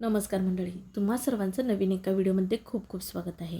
नमस्कार मंडळी तुम्हा सर्वांचं नवीन एका व्हिडिओमध्ये खूप खूप स्वागत आहे.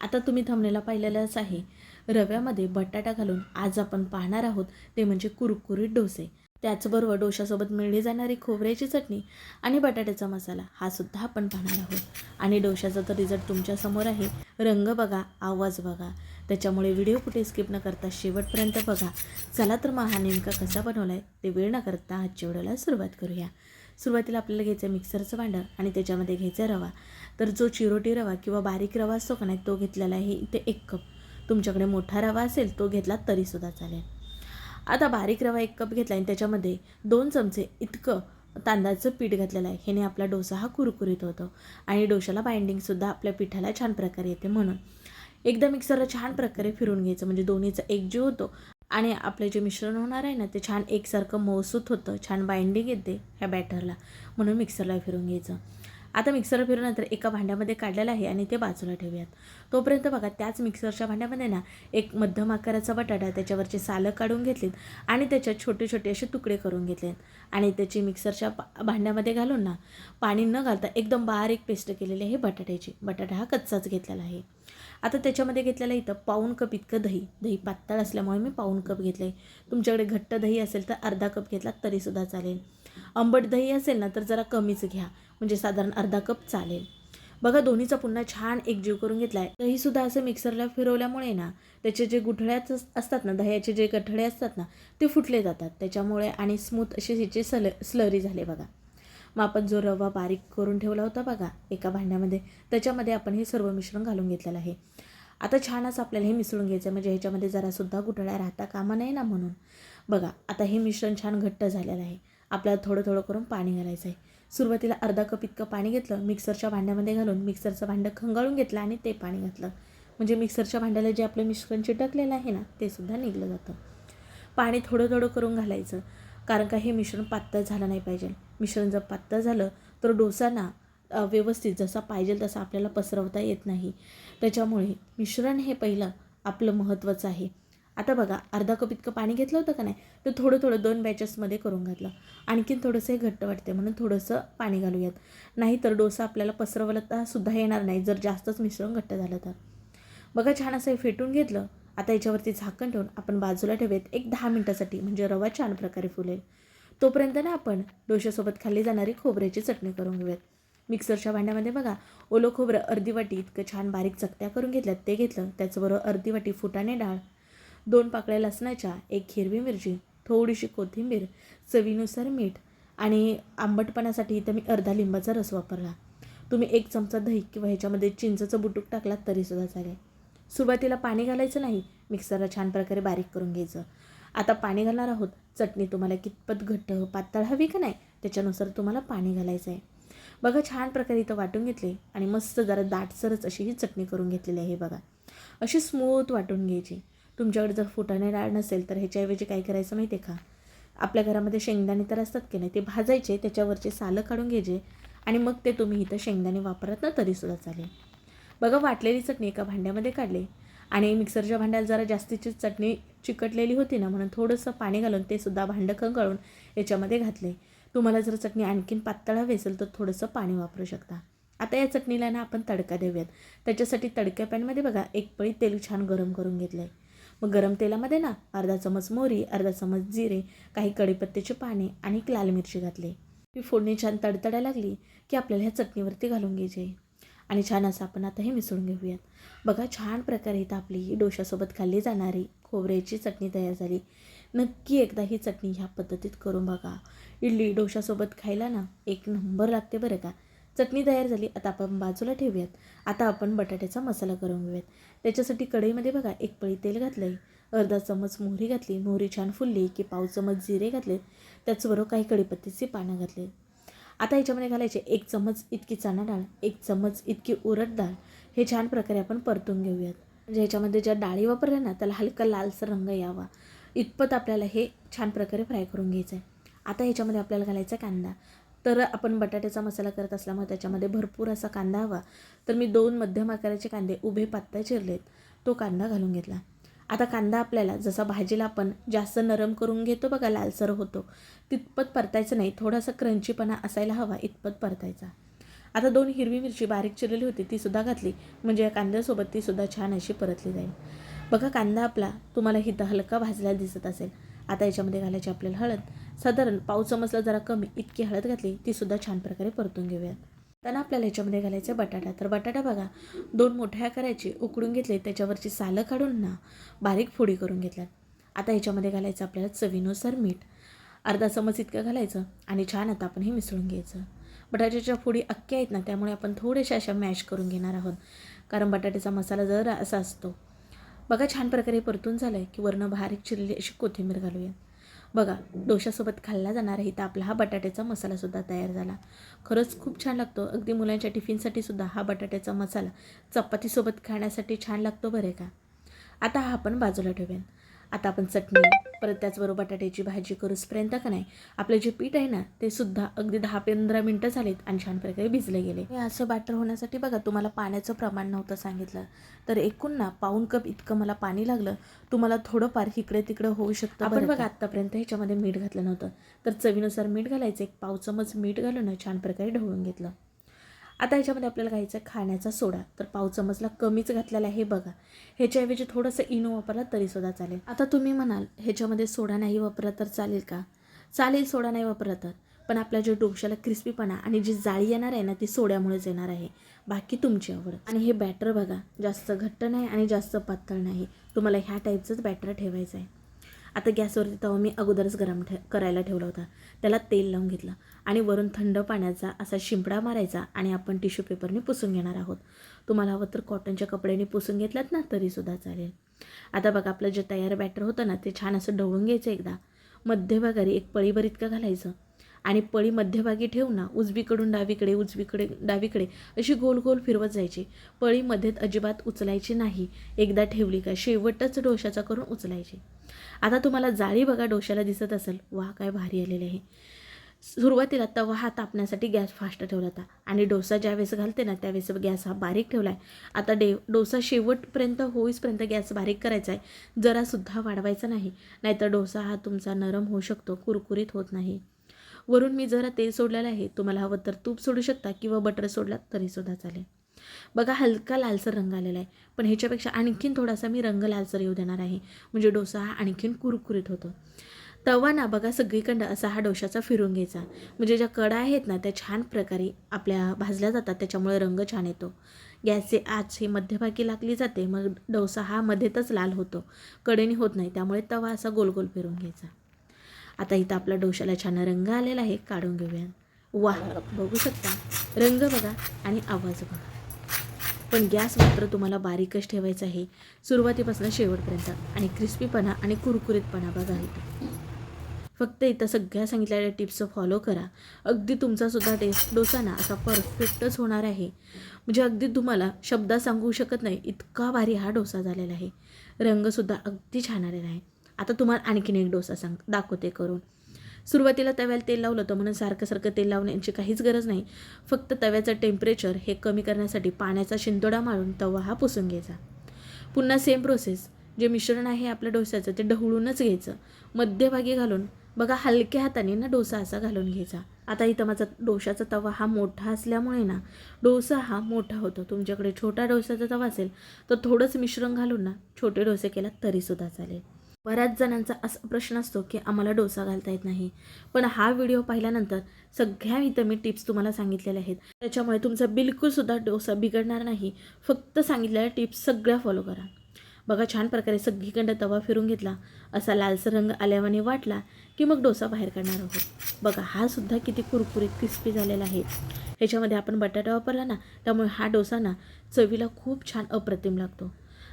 आता तुम्ही थांबलेला पाहिलेलंच आहे. रव्यामध्ये बटाटा घालून आज आपण पाहणार आहोत ते म्हणजे कुरकुरीत डोसे. त्याचबरोबर डोशासोबत मिळली जाणारी खोबऱ्याची चटणी आणि बटाट्याचा मसाला हा सुद्धा आपण पाहणार आहोत. आणि डोशाचा तर रिझल्ट तुमच्यासमोर आहे. रंग बघा आवाज बघा. त्याच्यामुळे व्हिडिओ कुठे स्किप न करता शेवटपर्यंत बघा. चला तर मग हा नेमका कसा बनवला आहे ते वेळ न करता आजच्या व्हिडिओला सुरुवात करूया. सुरुवातीला आपल्याला घ्यायचं आहे मिक्सरचं भांडं आणि त्याच्यामध्ये घ्यायचा रवा. तर जो चिरोटी रवा किंवा बारीक रवा असतो का नाही तो घेतलेला आहे इथे एक कप. तुमच्याकडे मोठा रवा असेल तो घेतला तरीसुद्धा चालेल. आता बारीक रवा एक कप घेतला आणि त्याच्यामध्ये दोन चमचे इतकं तांदळाचं पीठ घातलेलं आहे. ह्याने आपला डोसा हा कुरकुरीत होतो आणि डोशाला बाइंडिंगसुद्धा आपल्या पिठाला छान प्रकारे येते म्हणून. एकदा मिक्सरला छान प्रकारे फिरून घ्यायचं म्हणजे दोन्हीचा एकजीव होतो. आणि आपलं जे मिश्रण होणार आहे ना ते छान एकसारखं मौसूत होतं छान बाइंडिंग येते ह्या बॅटरला म्हणून मिक्सरला फिरून घ्यायचं. आता मिक्सर फिरवल्यानंतर एका भांड्यामध्ये काढलेलं आहे आणि ते बाजूला ठेवूयात. तोपर्यंत बघा त्याच मिक्सरच्या भांड्यामध्ये ना एक मध्यम आकाराचा बटाटा त्याच्यावरचे सालं काढून घेतलीत आणि त्याच्यात छोटे छोटे असे तुकडे करून घेतलेत. आणि त्याची मिक्सरच्या भांड्यामध्ये घालून ना पाणी न घालता एकदम बारीक पेस्ट केलेली आहे बटाट्याची. बटाटा हा कच्चाच घेतलेला आहे. आता त्याच्यामध्ये घेतलेलं इथं पाऊण कप इतकं दही. दही पातळ असल्यामुळे मी पाऊण कप घेतलं. आहे तुमच्याकडे घट्ट दही असेल तर अर्धा कप घेतला तरीसुद्धा चालेल. आंबट दही असेल ना तर जरा कमीच घ्या. म्हणजे साधारण अर्धा कप चालेल. बघा दोन्हीचा पुन्हा छान एकजीव करून घेतला आहे दहीसुद्धा असं मिक्सरला फिरवल्यामुळे ना त्याचे जे गुठळ्याच असतात ना दह्याचे जे गठळे असतात ना ते फुटले जातात. त्याच्यामुळे आणि स्मूथ असे हिचे सल स्लरी झाले बघा. मग आपण जो रवा बारीक करून ठेवला होता बघा एका भांड्यामध्ये त्याच्यामध्ये आपण हे सर्व मिश्रण घालून घेतलेलं आहे. आता छान असं आपल्याला हे मिसळून घ्यायचं आहे म्हणजे ह्याच्यामध्ये जरासुद्धा गुठळ्या राहता कामा नाही ना म्हणून. बघा आता हे मिश्रण छान घट्ट झालेलं आहे. आपल्याला थोडं थोडं करून पाणी घालायचं आहे सुरुवातीला अर्धा कप इतकं पाणी घेतलं मिक्सरच्या भांड्यामध्ये घालून मिक्सरचं भांडं खंगाळून घेतलं आणि ते पाणी घातलं. म्हणजे मिक्सरच्या भांड्याला जे आपलं मिश्रण चिटकलेलं आहे ना ते सुद्धा निघलं जातं. पाणी थोडं थोडं करून घालायचं कारण का हे मिश्रण पातळ झालं नाही पाहिजे. मिश्रण जर पातळ झालं तर डोसा ना व्यवस्थित जसा पाहिजे तसा आपल्याला पसरवता येत नाही. त्याच्यामुळे मिश्रण हे पहिलं आपलं महत्त्वाचं आहे. आता बघा अर्धा कप इतकं पाणी घेतलं होतं का नाही तर थोडं थोडं दोन बॅचेसमध्ये करून घातलं. आणखीन थोडंसं हे घट्ट वाटते म्हणून थोडंसं पाणी घालूयात. नाही तर डोसा आपल्याला पसरवला सुद्धा येणार नाही जर जास्तच मिश्रण घट्ट झालं तर. बघा छान असं हे फेटून घेतलं. आता याच्यावरती झाकण ठेवून आपण बाजूला ठेवूयात एक दहा मिनटासाठी म्हणजे रवा छान प्रकारे फुलेल. तोपर्यंत ना आपण डोशासोबत खाल्ली जाणारी खोबऱ्याची चटणी करून घेऊयात. मिक्सरच्या भांड्यामध्ये बघा ओलं खोबरं अर्धी वाटी इतकं छान बारीक चकत्या करून घेतल्यात ते घेतलं. त्याचबरोबर अर्धी वाटी फुटाणे डाळ दोन पाकळ्या लसणाच्या एक हिरवी मिरची थोडीशी कोथिंबीर चवीनुसार मीठ आणि आंबटपणासाठी इथं मी अर्धा लिंबाचा रस वापरला. तुम्ही एक चमचा दही किंवा ह्याच्यामध्ये चिंचचं बुटूक टाकलात तरीसुद्धा चालेल. सुरुवातीला पाणी घालायचं नाही मिक्सरला छान प्रकारे बारीक करून घ्यायचं. आता पाणी घालणार आहोत. चटणी तुम्हाला कितपत घट्ट पातळ हवी का नाही त्याच्यानुसार तुम्हाला पाणी घालायचं आहे बघा छान प्रकारे इथं वाटून घेतले आणि मस्त जरा दाटसरच अशी ही चटणी करून घेतलेली आहे बघा. अशी स्मूथ वाटून घ्यायची. तुमच्याकडे जर फुटाणे डाळ नसेल तर ह्याच्याऐवजी काय करायचं माहिती आहे का? आपल्या घरामध्ये शेंगदाणे तर असतात की नाही ते भाजायचे त्याच्यावरचे सालं काढून घ्यायचे आणि मग ते तुम्ही इथं शेंगदाणे वापरत ना तरीसुद्धा चालेल. बघा वाटलेली चटणी एका भांड्यामध्ये काढली आणि मिक्सरच्या भांड्याला जरा जास्तीची चटणी चिकटलेली होती ना म्हणून थोडंसं पाणी घालून ते सुद्धा भांडं खंगाळून याच्यामध्ये घातले. तुम्हाला जर चटणी आणखीन पातळ हवी असेल तर थोडंसं पाणी वापरू शकता. आता या चटणीला ना आपण तडका देऊयात. त्याच्यासाठी तडक्या पॅनमध्ये बघा एक पळी तेल छान गरम करून घेतलं आहे मग गरम तेलामध्ये ना अर्धा चमच मोहरी अर्धा चमच जिरे काही कढीपत्त्याचे पाने आणि एक लाल मिरची घातली. ही फोडणी छान तडतडायला लागली की आपल्याला ह्या चटणीवरती घालून घ्यायची. आहे आणि छान असं आपण आता हे मिसळून घेऊयात. बघा छान प्रकारे इथं आपली ही डोशासोबत खाल्ली जाणारी खोबऱ्याची चटणी तयार झाली. नक्की एकदा ही चटणी ह्या पद्धतीत करून बघा. इडली डोशासोबत खायला ना एक नंबर लागते बरं का. चटणी तयार झाली आता आपण बाजूला ठेवूयात. आता आपण बटाट्याचा मसाला करून घेऊयात. त्याच्यासाठी कढईमध्ये बघा एक पळी तेल घातलं आहे अर्धा चमच मोहरी घातली मोहरी छान फुलली की पाव चमच जिरे घातले त्याचबरोबर काही कढीपत्तीची पानं घातले. आता ह्याच्यामध्ये घालायचे एक चमच इतकी चणा डाळ एक चमच इतकी उरट डाळ हे छान प्रकारे आपण परतून घेऊयात. म्हणजे ह्याच्यामध्ये ज्या डाळी वापरल्या ना त्याला हलका लालसर रंग यावा. इतपत आपल्याला हे छान प्रकारे फ्राय करून घ्यायचं आहे आता ह्याच्यामध्ये आपल्याला घालायचा कांदा. तर आपण बटाट्याचा मसाला करत असल्यामुळे त्याच्यामध्ये भरपूर असा कांदा हवा. तर मी दोन मध्यम आकाराचे कांदे उभे पात्ता चिरलेत. तो कांदा घालून घेतला. आता कांदा आपल्याला जसा भाजीला आपण जास्त नरम करून घेतो बघा लालसर होतो तितपत परतायचं नाही. थोडासा क्रंचीपणा असायला हवा इतपत परतायचा. आता दोन हिरवी मिरची बारीक चिरलेली होती तीसुद्धा घातली. म्हणजे या कांद्यासोबत तीसुद्धा छान अशी परतली जाईल. बघा कांदा आपला तुम्हाला हिथं हलका भाजलेला दिसत असेल. आता याच्यामध्ये घालायची आपल्याला हळद. साधारण पाव चमचला जरा कमी इतकी हळद घातली तीसुद्धा छान प्रकारे परतून घेऊयात. त्यांना आपल्याला याच्यामध्ये घालायचं बटाटा. तर बटाटा बघा दोन मोठ्या करायचे उकडून घेतले त्याच्यावरची सालं काढून ना बारीक फोडी करून घेतल्यात. आता ह्याच्यामध्ये घालायचं आपल्याला चवीनुसार मीठ. अर्धा चमच इतकं घालायचं आणि छान आता आपण हे मिसळून घ्यायचं. बटाट्याच्या फोडी अख्ख्या आहेत ना त्यामुळे आपण थोड्याशा अशा मॅश करून घेणार आहोत. कारण बटाट्याचा मसाला जर असा असतो. बघा छान प्रकारे परतून झालं आहे की वरनं बारीक चिरलेली अशी कोथिंबीर घालूया बघा डोशासोबत खाल्ला जाणार आहे तर आपला हा बटाट्याचा मसालासुद्धा तयार झाला. खरंच खूप छान लागतो. अगदी मुलांच्या टिफिनसाठी सुद्धा हा बटाट्याचा मसाला चपातीसोबत खाण्यासाठी छान लागतो बरे का? आता हा आपण बाजूला ठेवूया आता आपण चटणी परत त्याचबरोबर बटाट्याची भाजी करूचपर्यंत का नाही आपलं जे पीठ आहे ना ते सुद्धा अगदी दहा पंधरा मिनटं झालीत आणि छान प्रकारे भिजले गेले. हे असं बॅटर होण्यासाठी बघा तुम्हाला पाण्याचं प्रमाण नव्हतं सांगितलं. तर एकूण ना पाऊन कप इतकं मला पाणी लागलं. तुम्हाला थोडंफार इकडे तिकडे होऊ शकतं आपण बघा आत्तापर्यंत ह्याच्यामध्ये मीठ घातलं नव्हतं. तर चवीनुसार मीठ घालायचं एक पाव चमच मीठ घालून छान प्रकारे ढवळून घेतलं. आता ह्याच्यामध्ये आपल्याला घ्यायचं खाण्याचा सोडा. तर पाव चमचला कमीच घातलेला आहे बघा. ह्याच्याऐवजी थोडंसं इनो वापरला तरीसुद्धा चालेल. आता तुम्ही म्हणाल ह्याच्यामध्ये सोडा नाही वापरला तर चालेल का? चालेल सोडा नाही वापरला तर. पण आपल्या जे डोशाला क्रिस्पीपणा आणि जी जाळी येणार आहे ना ती सोड्यामुळेच येणार आहे. बाकी तुमची आवड. आणि हे बॅटर बघा जास्त घट्ट नाही आणि जास्त पातळ नाही. तुम्हाला ह्या टाईपचंच बॅटर ठेवायचं आहे. आता गॅसवरती तवा मी अगोदरच गरम ठे करायला ठेवला होता. त्याला तेल लावून घेतलं आणि वरून थंड पाण्याचा असा शिंपडा मारायचा आणि आपण टिश्यू पेपरने पुसून घेणार आहोत. तुम्हाला हवं तर कॉटनच्या कपड्याने पुसून घेतलात ना तरीसुद्धा चालेल. आता बघा आपलं जे तयार बॅटर होतं ना ते छान असं ढवळून घ्यायचं एकदा. मध्यभागारी एक पळीभर इतकं घालायचं. आणि पळी मध्यभागी ठेवून ना उजवीकडून डावीकडे उजवीकडे डावीकडे अशी गोल गोल फिरवत जायची. पळी मध्येत अजिबात उचलायची नाही. एकदा ठेवली का शेवटच डोशाचा करून उचलायची. आता तुम्हाला जाळी बघा डोशाला दिसत असेल. वा काय भारी आलेले आहे. सुरुवातीला तवा हा तापण्यासाठी गॅस फास्ट ठेवला होता. आणि डोसा ज्यावेळेस घालते ना त्यावेळेस गॅस हा बारीक ठेवला आहे आता डे डोसा शेवटपर्यंत होईसपर्यंत गॅस बारीक करायचा आहे. जरासुद्धा वाढवायचा नाही. नाहीतर डोसा हा तुमचा नरम होऊ शकतो कुरकुरीत होत नाही. वरून मी जरा तेल सोडलेलं आहे. तुम्हाला हवं तर तूप सोडू शकता किंवा बटर सोडला तरीसुद्धा चालेल. बघा हलका लालसर रंग आलेला आहे. पण ह्याच्यापेक्षा आणखीन थोडासा मी रंग लालसर येऊ देणार आहे. म्हणजे डोसा हा आणखीन कुरकुरीत होतो. तवा ना बघा सगळीकडं असा हा डोशाचा फिरून घ्यायचा. म्हणजे ज्या कडा आहेत ना त्या छान प्रकारे आपल्या भाजल्या जातात. त्याच्यामुळे रंग छान येतो. गॅसचे आच हे मध्यभागी लागली जाते. मग डोसा हा मध्येतच लाल होतो. कडेने होत नाही. त्यामुळे तवा असा गोल गोल फिरून घ्यायचा. आता इथं आपला डोशाला छान रंग आलेला आहे काढून घेऊया. वा बघू शकता. रंग बघा आणि आवाज बघा. पण गॅस मात्र तुम्हाला बारीकच ठेवायचा आहे. सुरुवातीपासून शेवटपर्यंत आणि क्रिस्पीपणा आणि कुरकुरीतपणा बघा इथं. फक्त इथं सगळ्या सांगितलेल्या टिप्स फॉलो करा. अगदी तुमचासुद्धा टेस्ट डोसा ना असा परफेक्टच होणार आहे. म्हणजे अगदी तुम्हाला शब्दात सांगू शकत नाही इतका भारी हा डोसा झालेला आहे. रंगसुद्धा अगदी छान आलेला आहे. आता तुम्हाला आणखीन एक डोसा सांग दाखवते करून. सुरुवातीला तव्याला तेल लावलं होतं म्हणून सारखं सारखं तेल लावण्याची काहीच गरज नाही. फक्त तव्याचं टेम्परेचर हे कमी करण्यासाठी पाण्याचा शिंतोडा मारून तवा हा पुसून घ्यायचा. पुन्हा सेम प्रोसेस जे मिश्रण आहे आपल्या डोस्याचं ते ढवळूनच घ्यायचं. मध्यभागी घालून बघा हलक्या हाताने ना डोसा असा घालून घ्यायचा. आता इथं माझा डोशाचा तवा हा मोठा असल्यामुळे ना डोसा हा मोठा होतो. तुमच्याकडे छोटा डोसाचा तवा असेल तर थोडंच मिश्रण घालून ना छोटे डोसे केला तरीसुद्धा चालेल. बऱ्याच जणांचा असा प्रश्न असतो की आम्हाला डोसा घालता येत नाही. पण हा व्हिडिओ पाहिल्यानंतर सगळ्या इथं मी टिप्स तुम्हाला सांगितलेल्या आहेत. त्याच्यामुळे तुमचा बिलकुलसुद्धा डोसा बिघडणार नाही. फक्त सांगितलेल्या टिप्स सगळ्या फॉलो करा. बघा छान प्रकारे सगळीकडं तवा फिरून घेतला. असा लालसर रंग आल्यावाने वाटला की मग डोसा बाहेर काढणार आहोत. बघा हा सुद्धा किती कुरकुरीत क्रिस्पी झालेला आहे. ह्याच्यामध्ये आपण बटाटा वापरला ना त्यामुळे हा डोसा ना चवीला खूप छान अप्रतिम लागतो.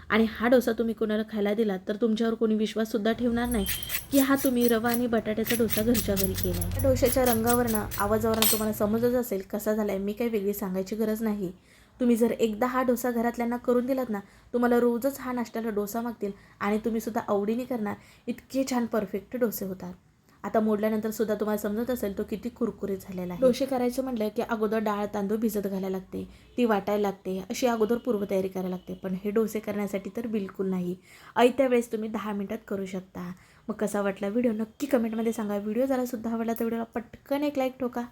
आणि हा डोसा तुम्ही कोणाला खायला दिला तर तुमच्यावर कोणी विश्वाससुद्धा ठेवणार नाही की हा तुम्ही रवा आणि बटाट्याचा डोसा घरच्या घरी केला आहे डोशाच्या रंगावरनं आवाजावरनं तुम्हाला समजच असेल कसा झाला आहे मी काही वेगळी सांगायची गरज नाही. तुम्ही जर एकदा हा डोसा घरातल्यांना करून दिलात ना तुम्हाला रोजच हा नाश्त्याला डोसा मागतील आणि तुम्ही सुद्धा आवडीने करणार. इतके छान परफेक्ट डोसे होतात. आता मोडल्यानंतर सुद्धा तुम्हाला समजत असेल तो किती कुरकुरीत झालेला आहे. डोसे करायचं म्हटलं की अगोदर डाळ तांदूळ भिजत घालायला लागते ती वाटायला लागते अशी अगोदर पूर्वतयारी करायला लागते. पण हे डोसे करण्यासाठी तर बिलकुल नाही. ऐत्या वेळेस तुम्ही दहा मिनटात करू शकता. मग कसा वाटला व्हिडिओ नक्की कमेंटमध्ये सांगा. व्हिडिओ जरा सुद्धा आवडला तर व्हिडिओला पटकन एक लाईक ठोका.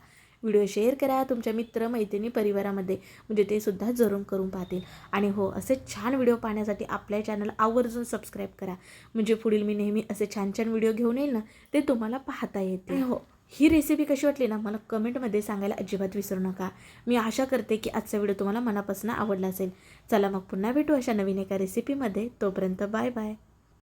व्हिडिओ शेअर करा तुमच्या मित्र मैत्रिणी परिवारामध्ये. म्हणजे ते सुद्धा जरूर करून पाहतील. आणि हो असे छान व्हिडिओ पाहण्यासाठी आपल्या चॅनल आवर्जून सबस्क्राईब करा. म्हणजे पुढील मी नेहमी असे छान छान व्हिडिओ घेऊन येईल ना ते तुम्हाला पाहता येते हो. ही रेसिपी कशी वाटली ना मला कमेंटमध्ये सांगायला अजिबात विसरू नका. मी आशा करते की आजचा व्हिडिओ तुम्हाला मनापासून आवडला असेल. चला मग पुन्हा भेटू अशा नवीन एका रेसिपीमध्ये तोपर्यंत बाय बाय